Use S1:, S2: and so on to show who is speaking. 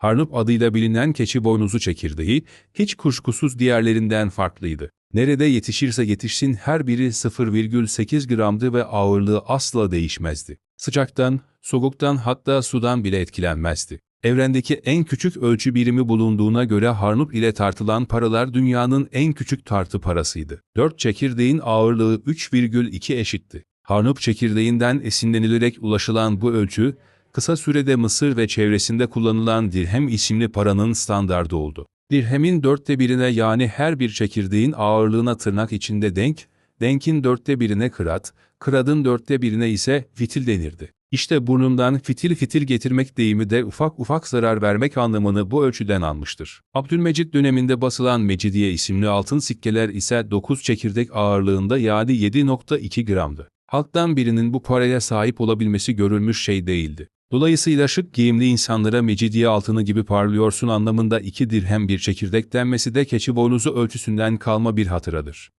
S1: Harnup adıyla bilinen keçi boynuzu çekirdeği hiç kuşkusuz diğerlerinden farklıydı. Nerede yetişirse yetişsin her biri 0,8 gramdı ve ağırlığı asla değişmezdi. Sıcaktan, soğuktan hatta sudan bile etkilenmezdi. Evrendeki en küçük ölçü birimi bulunduğuna göre Harnup ile tartılan paralar dünyanın en küçük tartı parasıydı. 4 çekirdeğin ağırlığı 3,2 eşitti. Harnup çekirdeğinden esinlenilerek ulaşılan bu ölçü, kısa sürede Mısır ve çevresinde kullanılan dirhem isimli paranın standardı oldu. Dirhemin dörtte birine yani her bir çekirdeğin ağırlığına tırnak içinde denk, denkin dörtte birine kırat, kıradın dörtte birine ise fitil denirdi. İşte burnundan fitil fitil getirmek deyimi de ufak ufak zarar vermek anlamını bu ölçüden almıştır. Abdülmecit döneminde basılan Mecidiye isimli altın sikkeler ise 9 çekirdek ağırlığında yani 7.2 gramdı. Halktan birinin bu paraya sahip olabilmesi görülmüş şey değildi. Dolayısıyla şık giyimli insanlara mecidiye altını gibi parlıyorsun anlamında iki dirhem bir çekirdek denmesi de keçi boynuzu ölçüsünden kalma bir hatıradır.